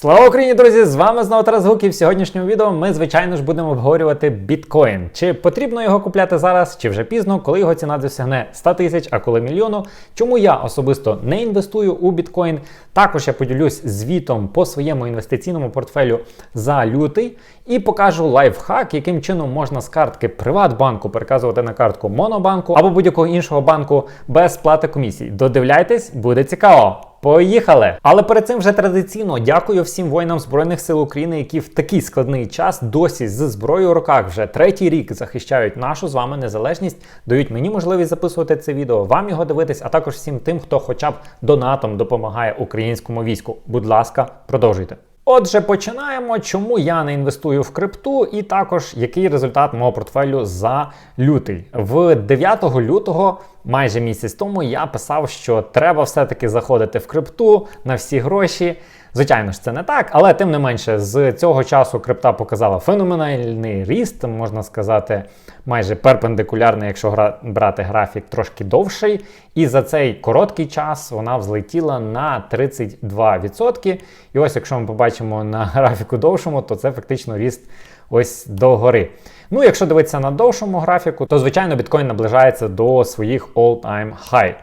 Слава Україні, друзі! З вами знову Тарас Гук і в сьогоднішньому відео ми, звичайно ж, будемо обговорювати біткоін. Чи потрібно його купляти зараз, чи вже пізно, коли його ціна досягне 100 тисяч, а коли мільйону. Чому я особисто не інвестую у біткоін? Також я поділюсь звітом по своєму інвестиційному портфелю за лютий і покажу лайфхак, яким чином можна з картки Приватбанку переказувати на картку Монобанку або будь-якого іншого банку без сплати комісій. Додивляйтесь, буде цікаво. Поїхали! Але перед цим вже традиційно дякую всім воїнам Збройних сил України, які в такий складний час досі з зброєю в руках вже третій рік захищають нашу з вами незалежність, дають мені можливість записувати це відео, вам його дивитись, а також всім тим, хто хоча б донатом допомагає українському війську. Будь ласка, продовжуйте. Отже, починаємо, чому я не інвестую в крипту, і також який результат мого портфелю за лютий. В 9 лютого, майже місяць тому, я писав, що треба все-таки заходити в крипту на всі гроші. Звичайно ж, це не так, але тим не менше, з цього часу крипта показала феноменальний ріст, можна сказати, майже перпендикулярний, якщо гра... брати графік трошки довший. І за цей короткий час вона взлетіла на 32%. І ось, якщо ми побачимо на графіку довшому, то це фактично ріст ось до гори. Ну, якщо дивитися на довшому графіку, то звичайно біткоін наближається до своїх all-time high.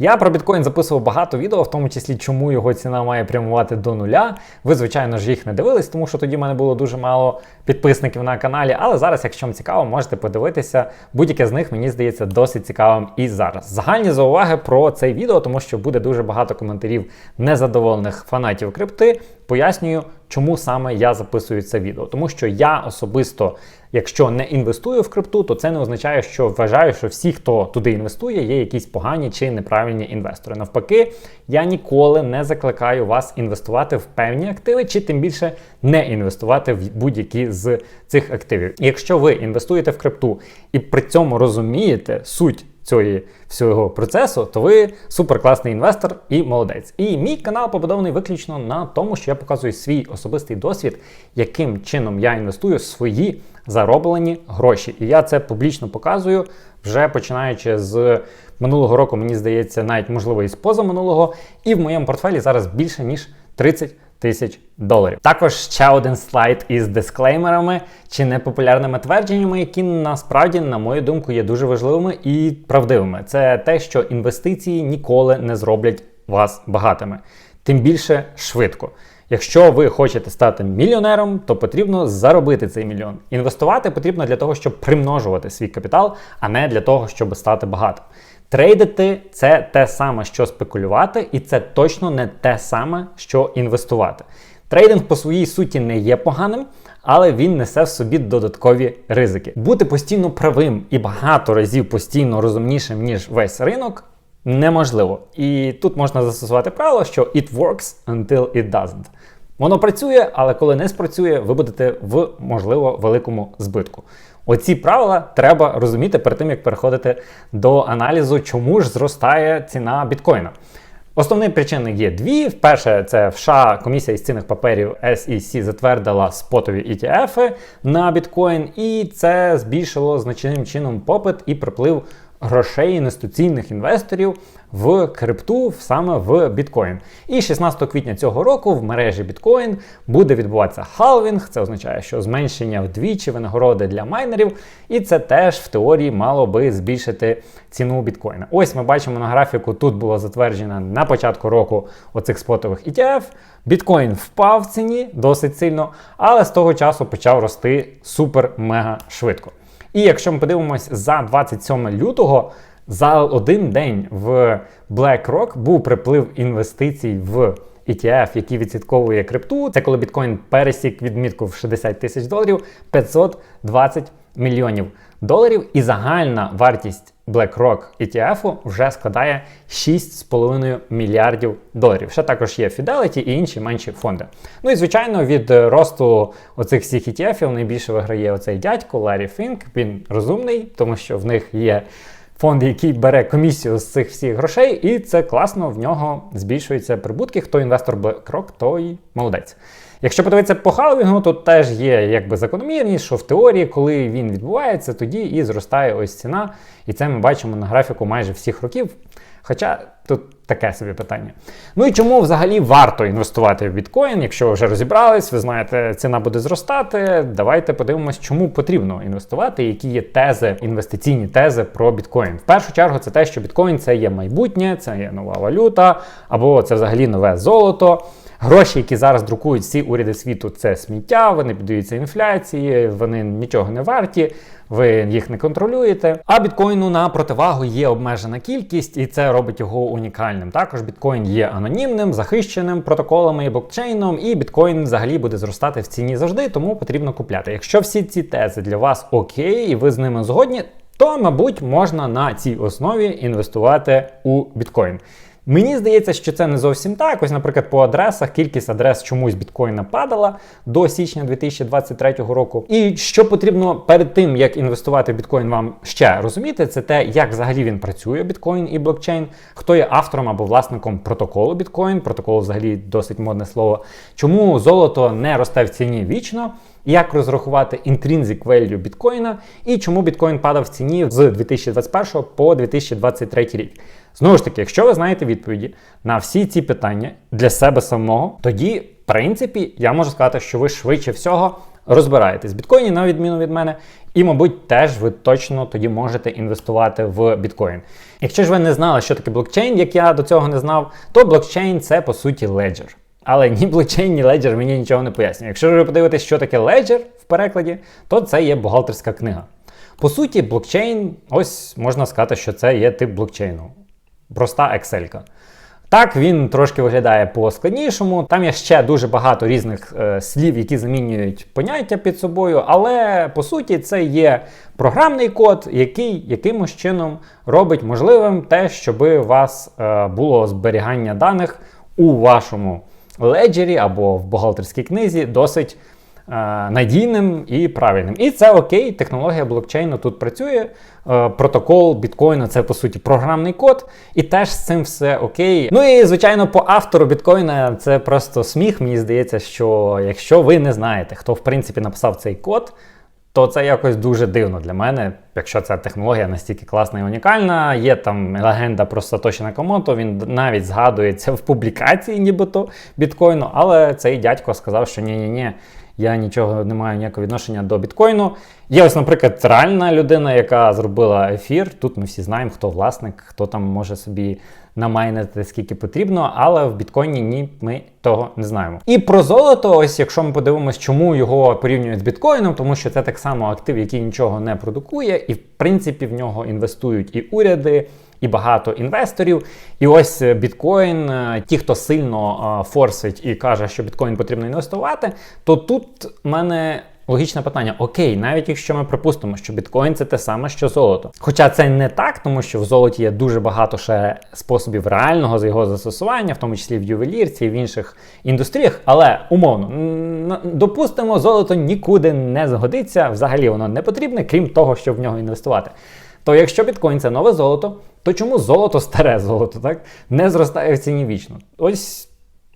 Я про біткоін записував багато відео, в тому числі, чому його ціна має прямувати до нуля. Ви, звичайно ж, їх не дивились, тому що тоді в мене було дуже мало підписників на каналі. Але зараз, якщо вам цікаво, можете подивитися. Будь-яке з них, мені здається, досить цікавим і зараз. Загальні зауваги про це відео, тому що буде дуже багато коментарів незадоволених фанатів крипти. Пояснюю, чому саме я записую це відео. Тому що я особисто, якщо не інвестую в крипту, то це не означає, що вважаю, що всі, хто туди інвестує, є якісь погані чи неправильні інвестори. Навпаки, я ніколи не закликаю вас інвестувати в певні активи, чи тим більше не інвестувати в будь-які з цих активів. Якщо ви інвестуєте в крипту і при цьому розумієте суть цієї всього процесу, то ви суперкласний інвестор і молодець. І мій канал побудований виключно на тому, що я показую свій особистий досвід, яким чином я інвестую свої зароблені гроші. І я це публічно показую вже починаючи з минулого року, мені здається, навіть можливо і з позаминулого. І в моєму портфелі зараз більше ніж 30 тисяч доларів. Також ще один слайд із дисклеймерами чи непопулярними твердженнями, які насправді, на мою думку, є дуже важливими і правдивими. Це те, що інвестиції ніколи не зроблять вас багатими, тим більше швидко. Якщо ви хочете стати мільйонером, то потрібно заробити цей мільйон. Інвестувати потрібно для того, щоб примножувати свій капітал, а не для того, щоб стати багатим. Трейдити це те саме, що спекулювати, і це точно не те саме, що інвестувати. Трейдинг по своїй суті не є поганим, але він несе в собі додаткові ризики. Бути постійно правим і багато разів постійно розумнішим, ніж весь ринок, неможливо. І тут можна застосувати правило, що it works until it doesn't. Воно працює, але коли не спрацює, ви будете в можливо великому збитку. Оці правила треба розуміти перед тим, як переходити до аналізу, чому ж зростає ціна біткоїна. Основні причини є дві. Перше, це в США комісія із цінних паперів SEC затвердила спотові ETF на біткоін, і це збільшило значним чином попит і приплив грошей інвестиційних інвесторів в крипту саме в біткоін. І 16 квітня цього року в мережі біткоін буде відбуватися халвінг. Це означає, що зменшення вдвічі винагороди для майнерів, і це теж в теорії мало би збільшити ціну біткоїна. Ось ми бачимо на графіку, тут було затверджено на початку року оцих спотових ETF. Біткоін впав в ціні досить сильно, але з того часу почав рости супер-мега швидко. І якщо ми подивимось за 27 лютого, за один день в BlackRock був приплив інвестицій в ETF, який відслідковує крипту. Це коли біткоін пересік відмітку в 60 тисяч доларів 520 мільйонів доларів. І загальна вартість BlackRock ETF вже складає 6,5 мільярдів доларів. Ще також є Fidelity і інші менші фонди. Ну і звичайно, від росту оцих всіх ETF найбільше виграє оцей дядько Ларі Фінк. Він розумний, тому що в них є. Фонд, який бере комісію з цих всіх грошей, і це класно, в нього збільшуються прибутки. Хто інвестор BlackRock, той молодець. Якщо подивитися по халвінгу, то теж є якби закономірність, що в теорії, коли він відбувається, тоді і зростає ось ціна. І це ми бачимо на графіку майже всіх років. Хоча тут таке собі питання. Ну і чому взагалі варто інвестувати в біткоін? Якщо ви вже розібрались, ви знаєте, ціна буде зростати. Давайте подивимось, чому потрібно інвестувати, які є тези, інвестиційні тези про біткоін. В першу чергу, це те, що біткоін це є майбутнє, це є нова валюта, або це взагалі нове золото. Гроші, які зараз друкують всі уряди світу, це сміття, вони піддаються інфляції, вони нічого не варті, ви їх не контролюєте. А біткоїну на противагу є обмежена кількість, і це робить його унікальним. Також біткоін є анонімним, захищеним протоколами і блокчейном, і біткоін взагалі буде зростати в ціні завжди, тому потрібно купляти. Якщо всі ці тези для вас окей, і ви з ними згодні, то мабуть можна на цій основі інвестувати у біткоін. Мені здається, що це не зовсім так. Ось, наприклад, по адресах кількість адрес чомусь біткоїна падала до січня 2023 року. І що потрібно перед тим, як інвестувати в біткоін, вам ще розуміти, це те, як взагалі він працює, біткоін і блокчейн, хто є автором або власником протоколу біткоін. Протокол взагалі досить модне слово. Чому золото не росте в ціні вічно? Як розрахувати intrinsic value біткоїна і чому біткоін падав в ціні з 2021 по 2023 рік? Знову ж таки, якщо ви знаєте відповіді на всі ці питання для себе самого, тоді, в принципі, я можу сказати, що ви швидше всього розбираєтесь в біткоїні, на відміну від мене, і, мабуть, теж ви точно тоді можете інвестувати в біткоін. Якщо ж ви не знали, що таке блокчейн, як я до цього не знав, то блокчейн це по суті леджер. Але ні блокчейн, ні леджер мені нічого не пояснює. Якщо ви подивитесь, що таке леджер в перекладі, то це є бухгалтерська книга. По суті, блокчейн, ось можна сказати, що це є тип блокчейну проста Excel. Так, він трошки виглядає по-складнішому. Там є ще дуже багато різних е, слів, які замінюють поняття під собою, але по суті це є програмний код, який якимось чином робить можливим те, щоб у вас е, було зберігання даних у вашому леджері або в бухгалтерській книзі досить Е, надійним і правильним. І це окей, технологія блокчейну тут працює. Е, протокол біткоїна це по суті програмний код, і теж з цим все окей. Ну і звичайно, по автору біткоїна це просто сміх. Мені здається, що якщо ви не знаєте, хто в принципі написав цей код. То це якось дуже дивно для мене, якщо ця технологія настільки класна і унікальна. Є там легенда про Сатоші Накамото, він навіть згадується в публікації, нібито біткоїну, але цей дядько сказав, що ні-ні-ні, я нічого не маю ніякого відношення до біткоїну. Є ось, наприклад, реальна людина, яка зробила ефір. Тут ми всі знаємо, хто власник, хто там може собі намайнити скільки потрібно, але в біткоїні ні, ми того не знаємо. І про золото, ось якщо ми подивимось, чому його порівнюють з біткоїном, тому що це так само актив, який нічого не продукує, і в принципі в нього інвестують і уряди і багато інвесторів. І ось е, біткоін, е, ті, хто сильно е, форсить і каже, що біткоін потрібно інвестувати, то тут в мене. Логічне питання: окей, навіть якщо ми припустимо, що біткоін це те саме, що золото. Хоча це не так, тому що в золоті є дуже багато ще способів реального з його застосування, в тому числі в ювелірці і в інших індустріях. Але умовно, допустимо, золото нікуди не згодиться, взагалі воно не потрібне, крім того, щоб в нього інвестувати. То якщо біткоін це нове золото, то чому золото старе золото так не зростає в ціні вічно? Ось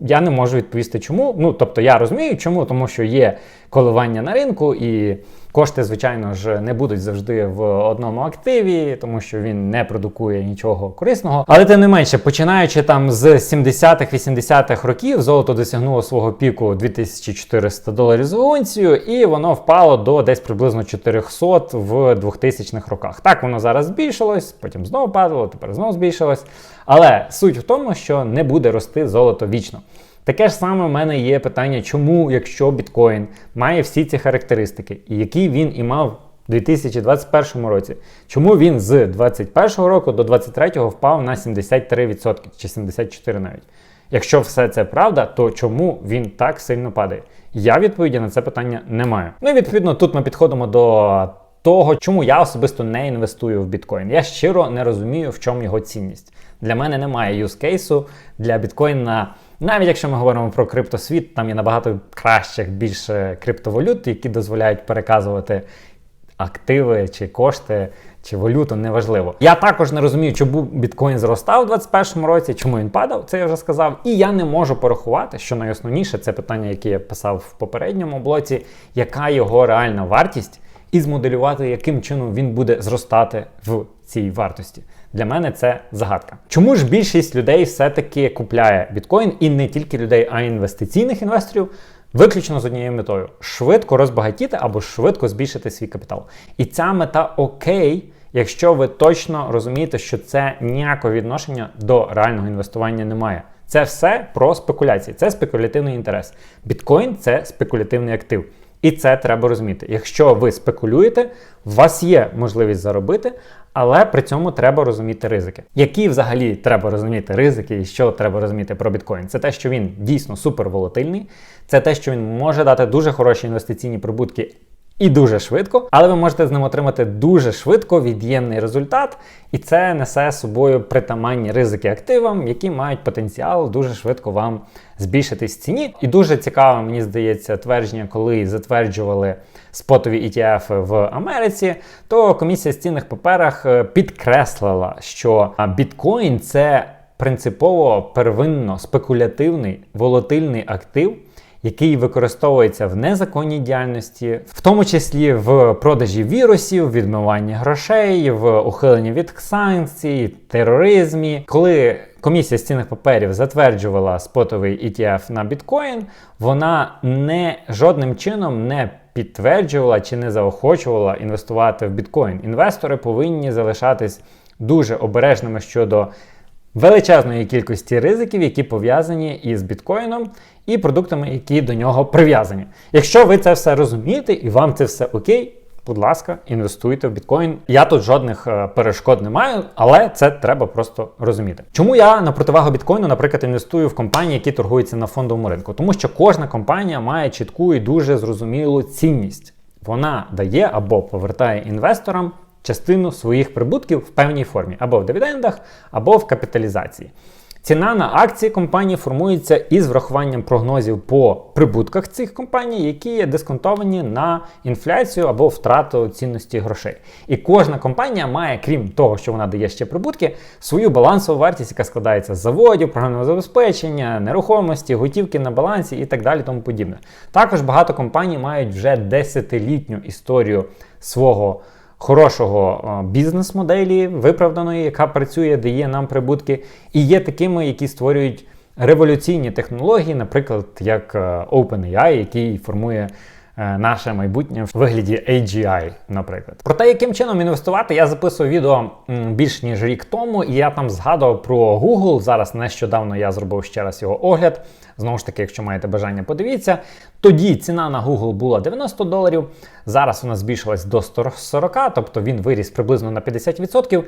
я не можу відповісти, чому. Ну тобто я розумію, чому, тому що є коливання на ринку і. Кошти, звичайно ж, не будуть завжди в одному активі, тому що він не продукує нічого корисного. Але тим не менше, починаючи там з 70-х-80-х років, золото досягнуло свого піку 2400 доларів за унцію, і воно впало до десь приблизно 400 в 2000-х роках. Так воно зараз збільшилось, потім знову падало, тепер знову збільшилось. Але суть в тому, що не буде рости золото вічно. Таке ж саме в мене є питання, чому, якщо біткоін має всі ці характеристики, і які він і мав у 2021 році, чому він з 2021 року до 2023 впав на 73% чи 74% навіть. Якщо все це правда, то чому він так сильно падає? Я відповіді на це питання не маю. Ну і відповідно тут ми підходимо до того, чому я особисто не інвестую в біткоін. Я щиро не розумію, в чому його цінність. Для мене немає юзкейсу для біткоїна. Навіть якщо ми говоримо про криптосвіт, там є набагато кращих більше криптовалют, які дозволяють переказувати активи чи кошти. Чи валюту неважливо. Я також не розумію, чому біткоін зростав у 2021 році, чому він падав, це я вже сказав. І я не можу порахувати, що найосновніше це питання, яке я писав в попередньому блоці, яка його реальна вартість, і змоделювати, яким чином він буде зростати в цієї вартості. Для мене це загадка. Чому ж більшість людей все-таки купляє біткоін і не тільки людей, а й інвестиційних інвесторів? Виключно з однією метою швидко розбагатіти або швидко збільшити свій капітал. І ця мета окей, якщо ви точно розумієте, що це ніякого відношення до реального інвестування немає. Це все про спекуляції, це спекулятивний інтерес. Біткоін це спекулятивний актив. І це треба розуміти. Якщо ви спекулюєте, у вас є можливість заробити, але при цьому треба розуміти ризики. Які взагалі треба розуміти ризики, і що треба розуміти про біткоін? Це те, що він дійсно суперволатильний, це те, що він може дати дуже хороші інвестиційні прибутки. І дуже швидко, але ви можете з ним отримати дуже швидко від'ємний результат, і це несе собою притаманні ризики активам, які мають потенціал дуже швидко вам збільшитись в ціні. І дуже цікаво, мені здається, твердження, коли затверджували спотові ETF в Америці, то комісія з цінних паперах е, підкреслила, що біткоін це принципово первинно спекулятивний волатильний актив який використовується в незаконній діяльності, в тому числі в продажі вірусів, відмиванні грошей, в ухиленні від санкцій, тероризмі. Коли комісія з цінних паперів затверджувала спотовий ETF на біткоін, вона не жодним чином не підтверджувала чи не заохочувала інвестувати в біткоін. Інвестори повинні залишатись дуже обережними щодо величезної кількості ризиків, які пов'язані із біткоїном і продуктами, які до нього прив'язані. Якщо ви це все розумієте і вам це все окей. Будь ласка, інвестуйте в біткоін. Я тут жодних е, перешкод не маю, але це треба просто розуміти. Чому я на противагу біткоїну, наприклад, інвестую в компанії, які торгуються на фондовому ринку? Тому що кожна компанія має чітку і дуже зрозумілу цінність. Вона дає або повертає інвесторам частину своїх прибутків в певній формі, або в дивідендах, або в капіталізації. Ціна на акції компанії формується із врахуванням прогнозів по прибутках цих компаній, які є дисконтовані на інфляцію або втрату цінності грошей. І кожна компанія має, крім того, що вона дає ще прибутки, свою балансову вартість, яка складається з заводів, програмного забезпечення, нерухомості, готівки на балансі і так далі. Тому подібне. Також багато компаній мають вже десятилітню історію свого хорошого бізнес-моделі, виправданої, яка працює, дає нам прибутки, і є такими, які створюють революційні технології, наприклад, як е, OpenAI, який формує. Е, наше майбутнє в вигляді AGI, наприклад. Про те, яким чином інвестувати, я записував відео більш ніж рік тому, і я там згадував про Google. Зараз нещодавно я зробив ще раз його огляд. Знову ж таки, якщо маєте бажання, подивіться. Тоді ціна на Google була 90 доларів. Зараз вона збільшилась до 140, тобто він виріс приблизно на 50%.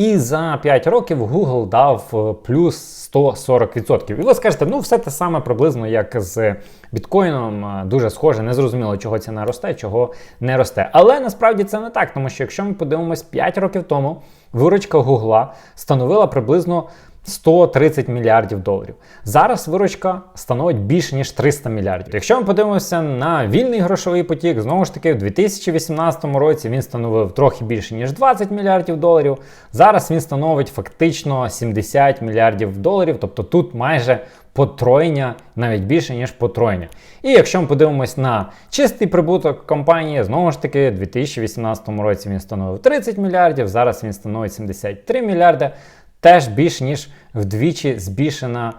І за 5 років Google дав е, плюс 140%. І ви скажете, ну все те саме приблизно, як з біткоїном, е, дуже схоже, незрозуміло, чого ціна росте, чого не росте. Але насправді це не так, тому що якщо ми подивимось 5 років тому, виручка Google становила приблизно 130 мільярдів доларів. Зараз виручка становить більше ніж 300 мільярдів. Якщо ми подивимося на вільний грошовий потік, знову ж таки, в 2018 році він становив трохи більше ніж 20 мільярдів доларів. Зараз він становить фактично 70 мільярдів доларів, тобто тут майже потроєння, навіть більше ніж потроєння. І якщо ми подивимось на чистий прибуток компанії, знову ж таки, у 2018 році він становив 30 мільярдів, зараз він становить 73 мільярди теж більш ніж вдвічі збільшена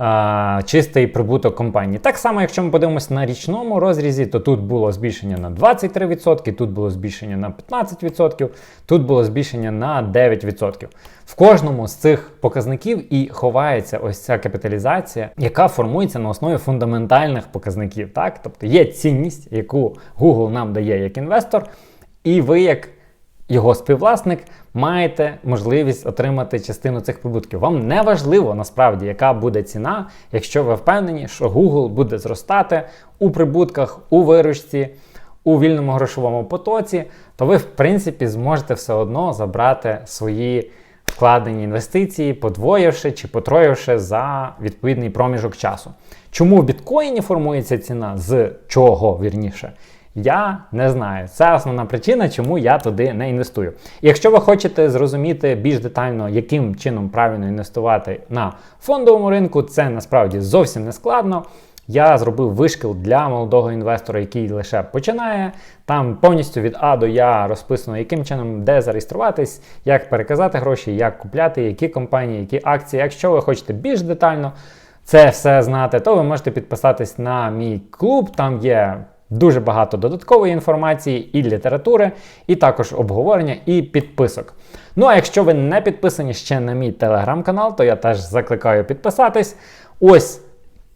а, чистий прибуток компанії. Так само, якщо ми подивимося на річному розрізі, то тут було збільшення на 23%, тут було збільшення на 15%, тут було збільшення на 9%. В кожному з цих показників і ховається ось ця капіталізація, яка формується на основі фундаментальних показників. Так? Тобто є цінність, яку Google нам дає як інвестор, і ви як його співвласник, маєте можливість отримати частину цих прибутків. Вам не важливо насправді, яка буде ціна, якщо ви впевнені, що Google буде зростати у прибутках, у виручці, у вільному грошовому потоці, то ви, в принципі, зможете все одно забрати свої вкладені інвестиції, подвоївши чи потроївши за відповідний проміжок часу. Чому в біткоїні формується ціна? З чого вірніше? Я не знаю. Це основна причина, чому я туди не інвестую. Якщо ви хочете зрозуміти більш детально, яким чином правильно інвестувати на фондовому ринку, це насправді зовсім не складно. я зробив вишкіл для молодого інвестора, який лише починає. Там повністю від А до Я розписано, яким чином де зареєструватись, як переказати гроші, як купляти, які компанії, які акції. Якщо ви хочете більш детально це все знати, то ви можете підписатись на мій клуб. Там є дуже багато додаткової інформації і літератури, і також обговорення і підписок. Ну а якщо ви не підписані ще на мій телеграм-канал, то я теж закликаю підписатись. Ось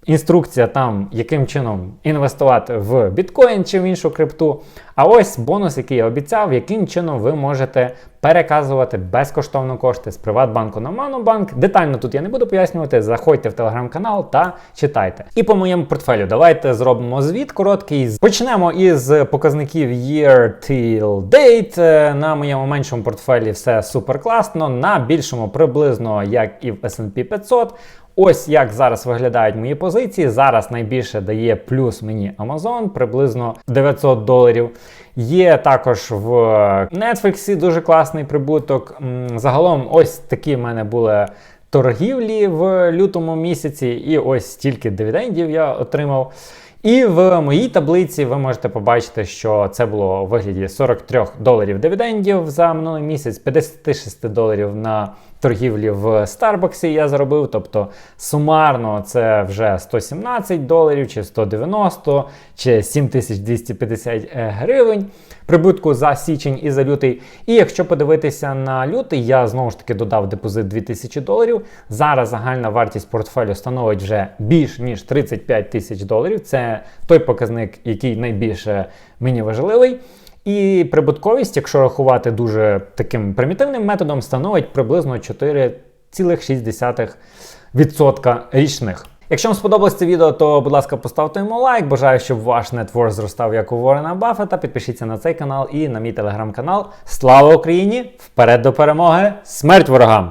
інструкція там, яким чином інвестувати в біткоін чи в іншу крипту. А ось бонус, який я обіцяв, яким чином ви можете переказувати безкоштовно кошти з Приватбанку на Монобанк. Детально тут я не буду пояснювати. Заходьте в телеграм-канал та читайте. І по моєму портфелю давайте зробимо звіт короткий. Почнемо із показників year till date. Е, На моєму меншому портфелі все супер класно, на більшому приблизно як і в S&P 500. Ось як зараз виглядають мої позиції. Зараз найбільше дає плюс мені Amazon, приблизно 900 доларів. Є також в Netflix дуже класний прибуток. Загалом, ось такі в мене були торгівлі в лютому місяці, і ось стільки дивідендів я отримав. І в моїй таблиці ви можете побачити, що це було у вигляді 43 доларів дивідендів за минулий місяць, 56 доларів на торгівлі в Старбаксі я заробив. Тобто сумарно це вже 117 доларів, чи 190, чи 7250 гривень прибутку за січень і за лютий. І якщо подивитися на лютий, я знову ж таки додав депозит 2000 доларів. Зараз загальна вартість портфелю становить вже більш ніж 35 тисяч доларів. Це той показник, який найбільше мені важливий. І прибутковість, якщо рахувати дуже таким примітивним методом, становить приблизно 4,6% річних. Якщо вам сподобалось це відео, то будь ласка, поставте йому лайк. Бажаю, щоб ваш нетворк зростав як у Ворена Баффета. Підпишіться на цей канал і на мій телеграм-канал. Слава Україні! Вперед до перемоги! Смерть ворогам!